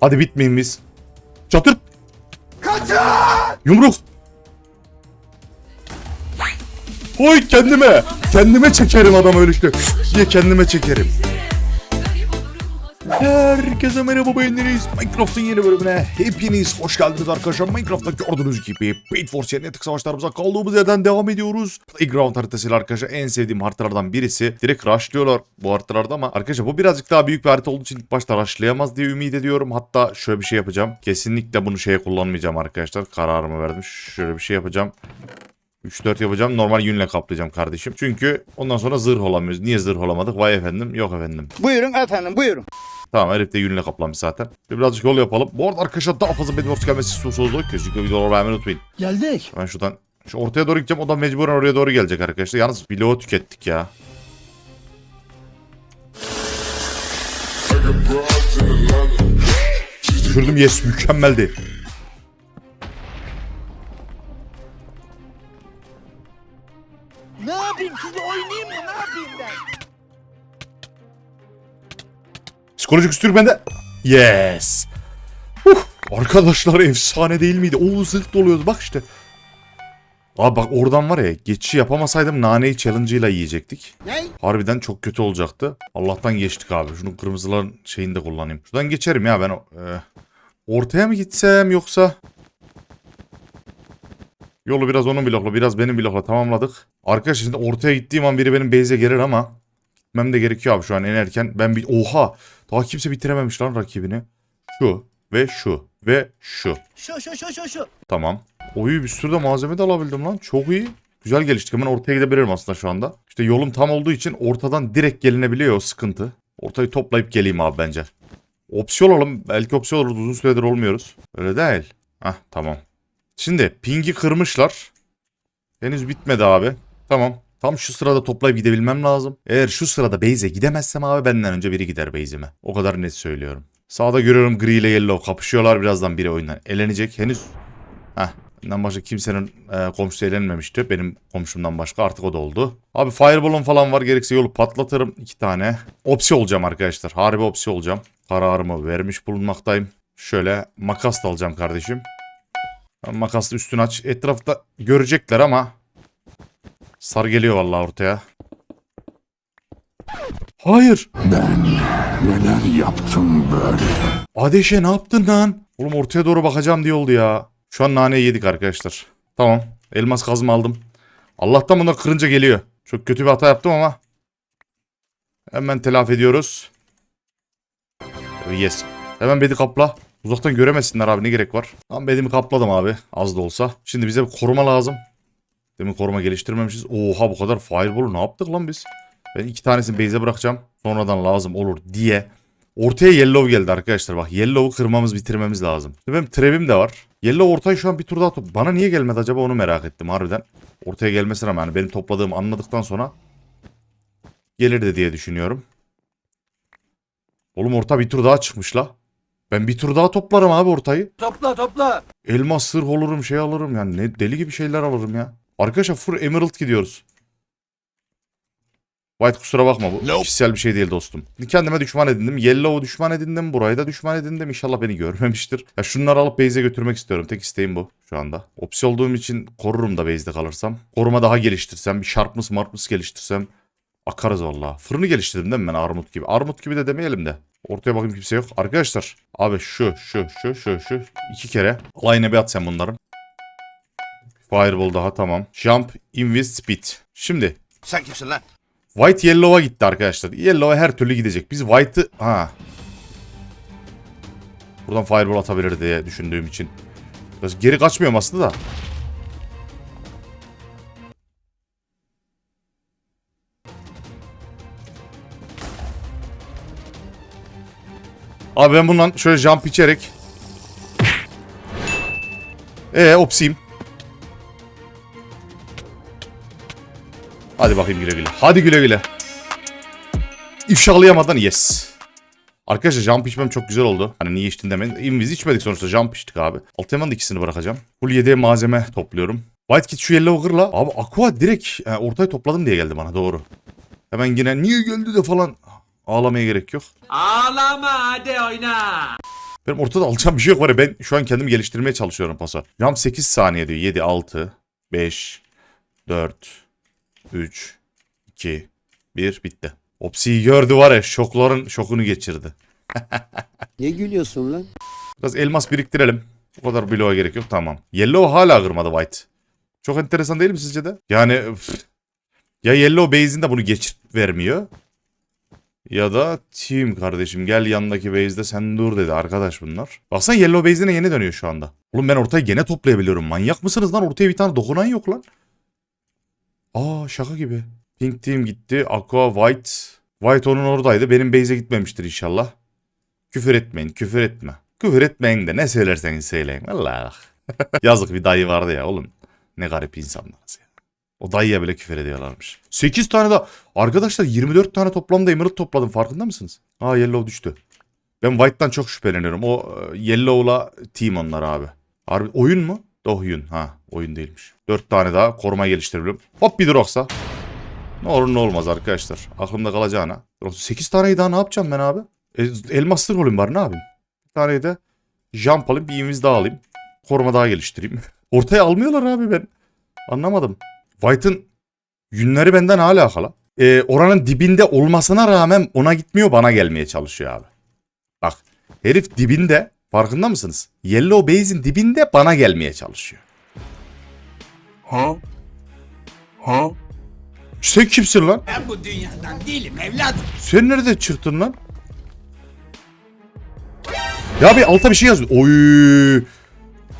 Hadi bitmeyin biz. Çatır. Kaçın! Yumruk. Oy kendime. Kendime çekerim adam öyle işte. Diye kendime çekerim. Herkese merhaba beğeniriz. Minecraft'ın yeni bölümüne hepiniz hoş geldiniz arkadaşlar. Minecraft'ta gördüğünüz gibi Paid Force Genetik savaşlarımıza kaldığımız yerden devam ediyoruz. Playground haritasıyla arkadaşlar en sevdiğim haritalardan birisi. Direkt rushlıyorlar bu haritalarda ama arkadaşlar bu birazcık daha büyük bir harita olduğu için ilk başta rushlayamaz diye ümit ediyorum. Hatta şöyle bir şey yapacağım. Kesinlikle bunu şeye kullanmayacağım arkadaşlar. Kararımı verdim. Şöyle bir şey yapacağım. 3-4 yapacağım. Normal yünle kaplayacağım kardeşim. Çünkü ondan sonra zırh olamıyoruz. Niye zırh olamadık? Vay efendim. Yok efendim. Buyurun efendim buyurun. Tamam herif de yünle kaplamış zaten. Bir birazcık yol yapalım. Bu arada arkadaşlar daha fazla benim gelmesi istiyorsanız da kesinlikle videoları beğenmeyi unutmayın. Geldik. Ben şuradan şu ortaya doğru gideceğim. O da mecburen oraya doğru gelecek arkadaşlar. Yalnız bloğu tükettik ya. Düşürdüm yes mükemmeldi. Psikolojik üstür bende. Yes. Uf, arkadaşlar efsane değil miydi? Oo zırh doluyordu bak işte. Abi bak oradan var ya geçişi yapamasaydım naneyi challenge'ıyla yiyecektik. Ne? Harbiden çok kötü olacaktı. Allah'tan geçtik abi. Şunun kırmızıların şeyini de kullanayım. Şuradan geçerim ya ben. e, ortaya mı gitsem yoksa... Yolu biraz onun blokla biraz benim blokla tamamladık. Arkadaşlar şimdi ortaya gittiğim an biri benim base'e gelir ama... Gitmem de gerekiyor abi şu an en erken. Ben bir... Oha! Daha kimse bitirememiş lan rakibini. Şu ve şu ve şu. Şu şu şu şu şu. Tamam. Oyu bir sürü de malzeme de alabildim lan. Çok iyi. Güzel geliştik. Hemen ortaya gidebilirim aslında şu anda. İşte yolum tam olduğu için ortadan direkt gelinebiliyor o sıkıntı. Ortayı toplayıp geleyim abi bence. Opsiyon olalım. Belki opsiyon olur. Uzun süredir olmuyoruz. Öyle değil. Hah tamam. Şimdi pingi kırmışlar. Henüz bitmedi abi. Tamam. Tam şu sırada toplayıp gidebilmem lazım. Eğer şu sırada base'e gidemezsem abi benden önce biri gider base'ime. O kadar net söylüyorum. Sağda görüyorum gri ile yellow kapışıyorlar. Birazdan biri oyundan elenecek. Henüz Heh. Benden başka kimsenin e, komşusu eğlenmemişti. Benim komşumdan başka artık o da oldu. Abi fireball'um falan var. Gerekse yolu patlatırım. iki tane. Opsi olacağım arkadaşlar. Harbi opsi olacağım. Kararımı vermiş bulunmaktayım. Şöyle makas da alacağım kardeşim. Makasla üstünü aç. Etrafta görecekler ama sar geliyor vallahi ortaya. Hayır. Neler yaptım böyle? Adeşe ne yaptın lan? Oğlum ortaya doğru bakacağım diye oldu ya. Şu an naneyi yedik arkadaşlar. Tamam. Elmas kazma aldım. Allah'tan bunlar kırınca geliyor. Çok kötü bir hata yaptım ama. Hemen telafi ediyoruz. Yes. Hemen bedi kapla. Uzaktan göremesinler abi ne gerek var. Tamam bedimi kapladım abi. Az da olsa. Şimdi bize bir koruma lazım. Demin koruma geliştirmemişiz. Oha bu kadar fireball'u ne yaptık lan biz? Ben iki tanesini base'e bırakacağım. Sonradan lazım olur diye. Ortaya yellow geldi arkadaşlar. Bak yellow'u kırmamız bitirmemiz lazım. Benim trap'im de var. Yellow ortaya şu an bir tur daha top. Bana niye gelmedi acaba onu merak ettim harbiden. Ortaya gelmesine rağmen yani benim topladığımı anladıktan sonra gelirdi diye düşünüyorum. Oğlum orta bir tur daha çıkmış la. Ben bir tur daha toplarım abi ortayı. Topla topla. Elmas sırh olurum şey alırım yani ne deli gibi şeyler alırım ya. Arkadaşlar full emerald gidiyoruz. White kusura bakma bu kişisel bir şey değil dostum. Kendime düşman edindim. Yellow'u düşman edindim. Burayı da düşman edindim. İnşallah beni görmemiştir. Ya şunları alıp base'e götürmek istiyorum. Tek isteğim bu şu anda. Opsi olduğum için korurum da base'de kalırsam. Koruma daha geliştirsem. Bir sharpness marpness geliştirsem. Akarız valla. Fırını geliştirdim değil mi ben armut gibi. Armut gibi de demeyelim de. Ortaya bakayım kimse yok. Arkadaşlar. Abi şu şu şu şu şu. iki kere. Alayına bir at sen bunların. Fireball daha tamam. Jump, invis, speed. Şimdi Sen kimsin lan? White Yellow'a gitti arkadaşlar. Yellow'a her türlü gidecek. Biz White'ı... Ha. Buradan Fireball atabilir diye düşündüğüm için. Biraz geri kaçmıyorum aslında da. Abi ben bundan şöyle jump içerek... Ee opsiyim. Hadi bakayım güle güle. Hadi güle güle. İfşalayamadan yes. Arkadaşlar jump içmem çok güzel oldu. Hani niye içtin demeyin. İmviz içmedik sonuçta jump içtik abi. Altıyaman da ikisini bırakacağım. Full 7 malzeme topluyorum. White Kit şu yellow kırla. Abi Aqua direkt e, ortaya topladım diye geldi bana doğru. Hemen yine niye geldi de falan ağlamaya gerek yok. Ağlama hadi oyna. Benim ortada alacağım bir şey yok var ya ben şu an kendimi geliştirmeye çalışıyorum pasa. Ram 8 saniye diyor. 7, 6, 5, 4, 3, 2, 1 bitti. Opsi'yi gördü var ya şokların şokunu geçirdi. Ne gülüyorsun lan? Biraz elmas biriktirelim. O kadar bloğa gerek yok tamam. Yellow hala kırmadı White. Çok enteresan değil mi sizce de? Yani üf, ya Yellow base'in de bunu geç vermiyor. Ya da Team kardeşim gel yanındaki base'de sen dur dedi arkadaş bunlar. Baksana Yellow base'ine yeni dönüyor şu anda. Oğlum ben ortayı gene toplayabiliyorum. Manyak mısınız lan? Ortaya bir tane dokunan yok lan. Aa şaka gibi. Pink Team gitti. Aqua White. White onun oradaydı. Benim base'e gitmemiştir inşallah. Küfür etmeyin, küfür etme. Küfür etmeyin de ne söylerseniz söyleyin. Allah. Yazık bir dayı vardı ya oğlum. Ne garip insanlarız ya. O dayıya bile küfür ediyorlarmış. 8 tane daha. Arkadaşlar 24 tane toplamda emerald topladım farkında mısınız? Aa yellow düştü. Ben white'tan çok şüpheleniyorum. O e, yellow'la team onlar abi. Harbi oyun mu? Dohyun. Ha oyun değilmiş. 4 tane daha koruma geliştirebilirim. Hop bir droksa. Ne olur ne olmaz arkadaşlar. Aklımda kalacağına. 8 taneyi daha ne yapacağım ben abi? E, elmaslı rolüm var ne yapayım? Bir tane de jump alayım bir inviz daha alayım. Koruma daha geliştireyim. Ortaya almıyorlar abi ben. Anlamadım. White'ın yünleri benden hala hala. E, oranın dibinde olmasına rağmen ona gitmiyor bana gelmeye çalışıyor abi. Bak herif dibinde farkında mısınız? Yellow Base'in dibinde bana gelmeye çalışıyor. Ha? Ha? Sen kimsin lan? Ben bu dünyadan değilim evladım. Sen nerede çırptın lan? Ya bir alta bir şey yazıyor. Oy.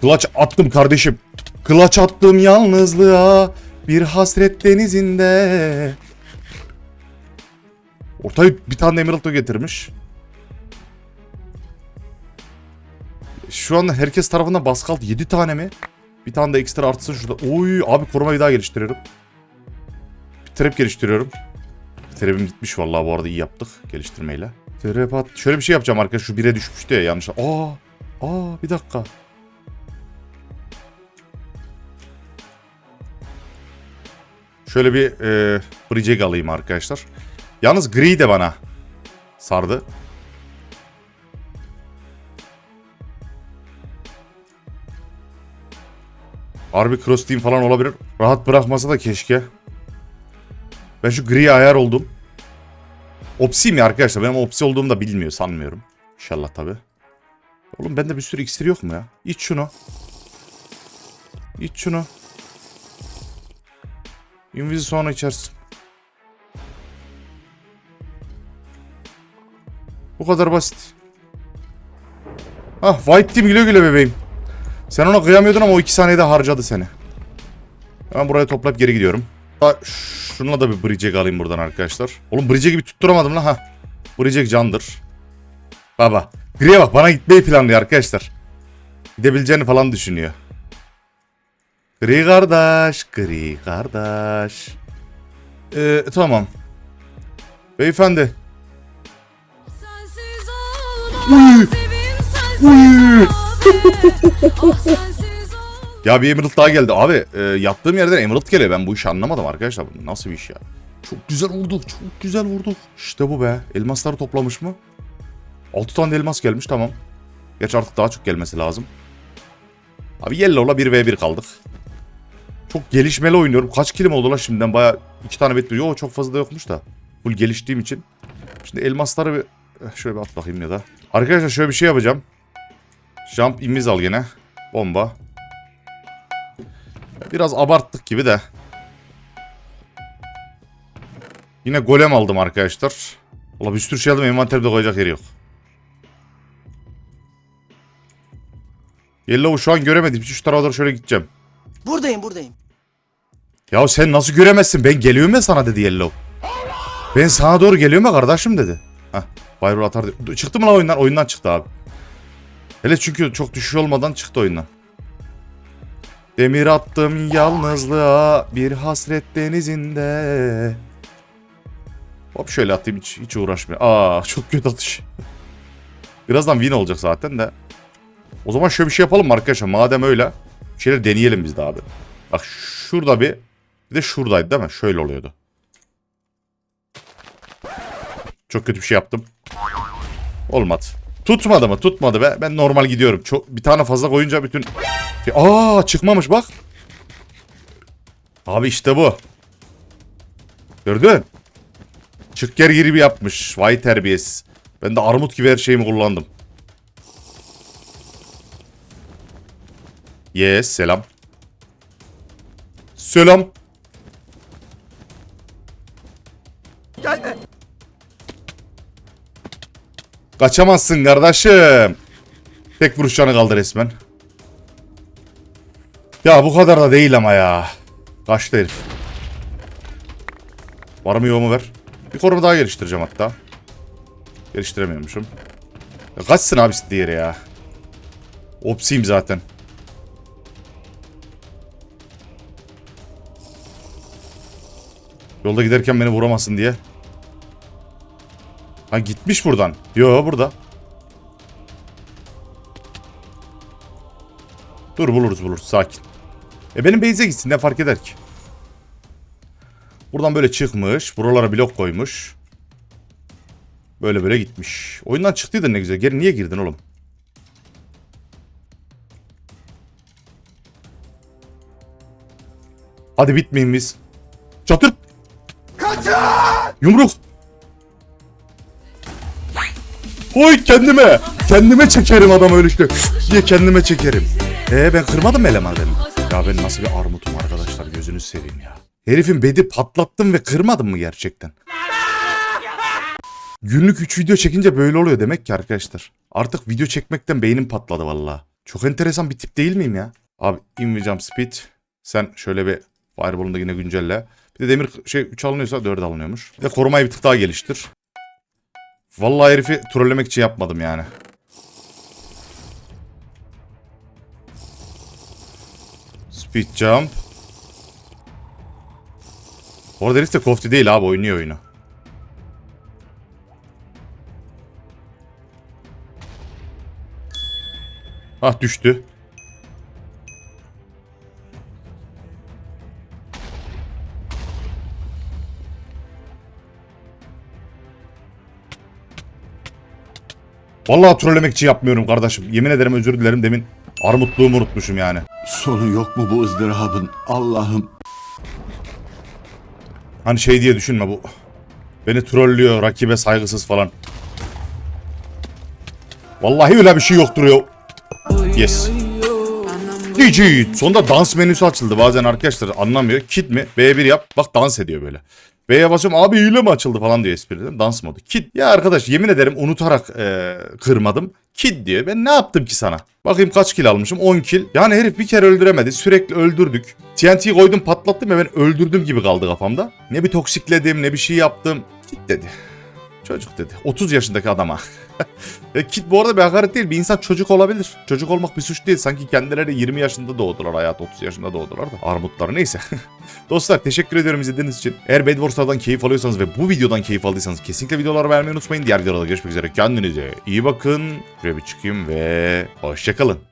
Kılaç attım kardeşim. Kılaç attım yalnızlığa. Bir hasret denizinde. Ortaya bir tane Emerald da getirmiş. Şu anda herkes tarafından baskı altı 7 tane mi? Bir tane de ekstra artsın şurada. Oy abi korumayı daha geliştiriyorum. Bir trap geliştiriyorum. Trap'im gitmiş vallahi bu arada iyi yaptık geliştirmeyle. Trap at. Şöyle bir şey yapacağım arkadaş şu 1'e düşmüştü ya yanlış. Aa! Aa bir dakika. Şöyle bir e, bridge alayım arkadaşlar. Yalnız gri de bana sardı. Harbi cross team falan olabilir. Rahat bırakmasa da keşke. Ben şu gri ayar oldum. Opsi mi arkadaşlar? Benim opsi olduğumu da bilmiyor sanmıyorum. İnşallah tabi. Oğlum bende bir sürü iksir yok mu ya? İç şunu. İç şunu. Invis'i sonra içersin. Bu kadar basit. Ah White Team güle güle bebeğim. Sen ona kıyamıyordun ama o iki saniyede harcadı seni. Ben buraya toplayıp geri gidiyorum. Ha, şununla da bir bridge alayım buradan arkadaşlar. Oğlum bridge gibi tutturamadım lan ha. Bridge candır. Baba. Gri'ye bak bana gitmeyi planlıyor arkadaşlar. Gidebileceğini falan düşünüyor. Gri kardeş, gri kardeş. Ee, tamam. Beyefendi. Sensiz olmaz Ya bir Emerald daha geldi. Abi e, yattığım yerden Emerald geliyor. Ben bu işi anlamadım arkadaşlar. Nasıl bir iş ya? Çok güzel vurduk. Çok güzel vurduk. İşte bu be. Elmasları toplamış mı? 6 tane elmas gelmiş tamam. Geç artık daha çok gelmesi lazım. Abi Yellow'la 1v1 kaldık. Çok gelişmeli oynuyorum. Kaç kilim oldu la şimdiden? Baya 2 tane bet Yo çok fazla da yokmuş da. Full geliştiğim için. Şimdi elmasları bir... eh, Şöyle bir at bakayım ya da. Arkadaşlar şöyle bir şey yapacağım. Jump imiz al gene. Bomba. Biraz abarttık gibi de. Yine golem aldım arkadaşlar. Valla bir sürü şey aldım envanterimde koyacak yeri yok. Yellow'u şu an göremedim. Şu tarafa doğru şöyle gideceğim. Buradayım buradayım. Ya sen nasıl göremezsin? Ben geliyorum ya sana dedi Yellow. Ben sana doğru geliyorum ya kardeşim dedi. Hah. Fireball atar dedi. Çıktı mı lan oyundan? Oyundan çıktı abi. Hele çünkü çok düşüş olmadan çıktı oyundan. Demir attım yalnızlığa bir hasret denizinde. Hop şöyle atayım hiç, hiç uğraşmıyor. Aa çok kötü atış. Birazdan win olacak zaten de. O zaman şöyle bir şey yapalım arkadaşlar? Madem öyle. Bir şeyler deneyelim biz de abi. Bak şurada bir. Bir de şuradaydı değil mi? Şöyle oluyordu. Çok kötü bir şey yaptım. Olmadı. Tutmadı mı? Tutmadı be. Ben normal gidiyorum. Çok bir tane fazla koyunca bütün Aa çıkmamış bak. Abi işte bu. Gördün? Çık ger gibi yapmış. Vay terbiyesiz. Ben de armut gibi her şeyimi kullandım. Yes selam. Selam. Kaçamazsın kardeşim. Tek vuruş canı kaldı resmen. Ya bu kadar da değil ama ya. Kaçtı herif. Var mı yok mu ver. Bir koruma daha geliştireceğim hatta. Geliştiremiyormuşum. Ya kaçsın abi diğeri ya. Opsiyim zaten. Yolda giderken beni vuramasın diye. Ha gitmiş buradan. Yo burada. Dur buluruz buluruz sakin. E benim base'e gitsin ne fark eder ki? Buradan böyle çıkmış. Buralara blok koymuş. Böyle böyle gitmiş. Oyundan çıktıydın ne güzel. Geri niye girdin oğlum? Hadi bitmeyin biz. Çatır. Kaçın! Yumruk. Oy kendime. Kendime çekerim adam öyle işte. Diye kendime çekerim. Ee ben kırmadım mı eleman benim? Ya ben nasıl bir armutum arkadaşlar gözünü seveyim ya. Herifin bedi patlattım ve kırmadım mı gerçekten? Günlük 3 video çekince böyle oluyor demek ki arkadaşlar. Artık video çekmekten beynim patladı valla. Çok enteresan bir tip değil miyim ya? Abi inmeyeceğim speed. Sen şöyle bir fireball'unu da yine güncelle. Bir de demir şey 3 alınıyorsa 4 alınıyormuş. Bir de korumayı bir tık daha geliştir. Vallahi herifi trollemek için yapmadım yani. Speed jump. Orada herif de kofti değil abi oynuyor oyunu. Ah düştü. Vallahi trollemek için yapmıyorum kardeşim. Yemin ederim özür dilerim demin armutluğumu unutmuşum yani. Sonu yok mu bu ızdırabın? Allah'ım. Hani şey diye düşünme bu. Beni trollüyor, rakibe saygısız falan. Vallahi öyle bir şey yoktur ya. Yes. GG. Sonunda dans menüsü açıldı. Bazen arkadaşlar anlamıyor. Kit mi? B1 yap. Bak dans ediyor böyle. B'ye basıyorum abi hile mi açıldı falan diyor espriden. Dans modu. Kit. Ya arkadaş yemin ederim unutarak e, kırmadım. Kit diyor. Ben ne yaptım ki sana? Bakayım kaç kill almışım? 10 kill. Yani herif bir kere öldüremedi. Sürekli öldürdük. TNT koydum patlattım ve ben öldürdüm gibi kaldı kafamda. Ne bir toksikledim ne bir şey yaptım. Kit dedi. Çocuk dedi. 30 yaşındaki adama. e, kit bu arada bir hakaret değil. Bir insan çocuk olabilir. Çocuk olmak bir suç değil. Sanki kendileri 20 yaşında doğdular. Hayat 30 yaşında doğdular da. Armutlar neyse. Dostlar teşekkür ediyorum izlediğiniz için. Eğer Bed Wars'lardan keyif alıyorsanız ve bu videodan keyif aldıysanız kesinlikle videoları beğenmeyi unutmayın. Diğer videolarda görüşmek üzere. Kendinize iyi bakın. Şuraya bir çıkayım ve hoşçakalın.